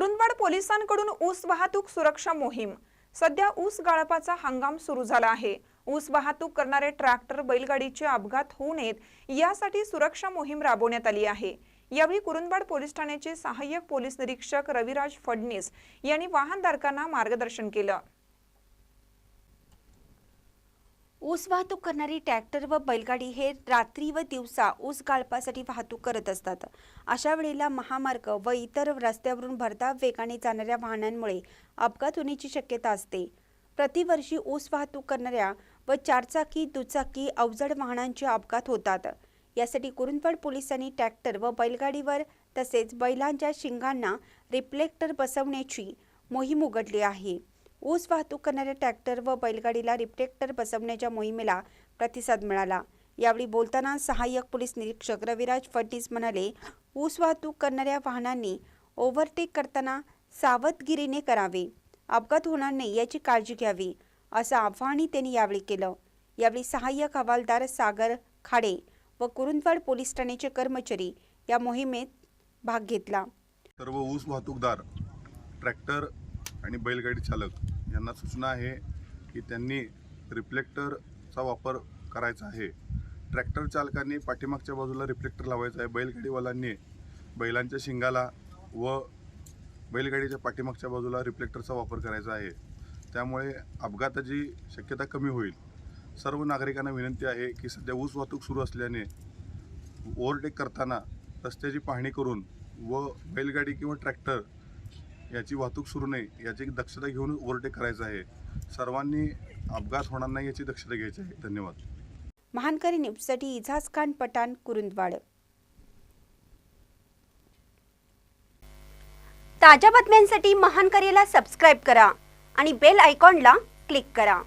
कुरुंदवाड पोलिसांकडून ऊस वाहतूक सुरक्षा मोहीम. सध्या ऊस गाळपाचा हंगाम सुरू झाला आहे. ऊस वाहतूक करणारे ट्रॅक्टर बैलगाडीचे अपघात होऊ नयेत यासाठी सुरक्षा मोहीम राबवण्यात आली आहे. यावेळी कुरुंदवाड पोलीस ठाण्याचे सहाय्यक पोलीस निरीक्षक रविराज फडणीस यांनी वाहनधारकांना मार्गदर्शन केलं. ऊस वाहतूक करणारी ट्रॅक्टर व बैलगाडी हे रात्री व दिवसा ऊस गाळपासाठी वाहतूक करत असतात. अशा वेळेला महामार्ग व इतर रस्त्यावरून भरधाव वेगाने जाणाऱ्या वाहनांमुळे अपघात होण्याची शक्यता असते. प्रतिवर्षी ऊस वाहतूक करणाऱ्या व चारचाकी दुचाकी अवजड वाहनांचे अपघात होतात. यासाठी कुरुंदवाड पोलिसांनी ट्रॅक्टर व बैलगाडीवर तसेच बैलांच्या शिंगांना रिफ्लेक्टर बसवण्याची मोहीम उघडली आहे. ऊस वाहतूक करणाऱ्या ट्रॅक्टर व बैलगाडीला रिफ्लेक्टर बसवण्याच्या मोहिमेला प्रतिसाद मिळाला. यावेळी बोलताना सहाय्यक पोलीस निरीक्षक रविराज फडणीस म्हणाले ऊस वाहतूक करणाऱ्या वाहनांनी ओव्हरटेक करताना सावधगिरीने करावे. अपघात होणार नाही याची काळजी घ्यावी असं आव्हानही त्यांनी यावेळी केलं. यावेळी सहाय्यक हवालदार सागर खाडे व कुरुंदवाड पोलीस ठाण्याचे कर्मचारी या मोहिमेत भाग घेतला. सर्व ऊस वाहतूकदार ट्रॅक्टर आणि बैलगाडी चालक यांना सूचना आहे की त्यांनी रिफ्लेक्टरचा वापर करायचा आहे. ट्रॅक्टर चालकांनी पाठीमागच्या बाजूला रिफ्लेक्टर लावायचा आहे. बैलगाडीवाल्यांनी बैलांच्या शिंगाला व बैलगाडीच्या पाठीमागच्या बाजूला रिफ्लेक्टरचा वापर करायचा आहे. त्यामुळे अपघाताची शक्यता कमी होईल. सर्व नागरिकांना विनंती आहे की सध्या ऊस वाहतूक सुरू असल्याने ओव्हरटेक करताना रस्त्याची पाहणी करून व बैलगाडी किंवा ट्रॅक्टर याची वाहतूक सुरू नये याची दक्षता घेऊन ओव्हरटेक करायचं आहे. सर्वांनी अपघात होणार नाही याची दक्षता घ्यायची आहे. धन्यवाद. महानकरी न्यूजसाठी इजाज खान पठाण कुरुंदवाड. ताज्या बातम्यांसाठी महानकरीला सबस्क्राईब करा आणि बेल आयकॉनला क्लिक करा.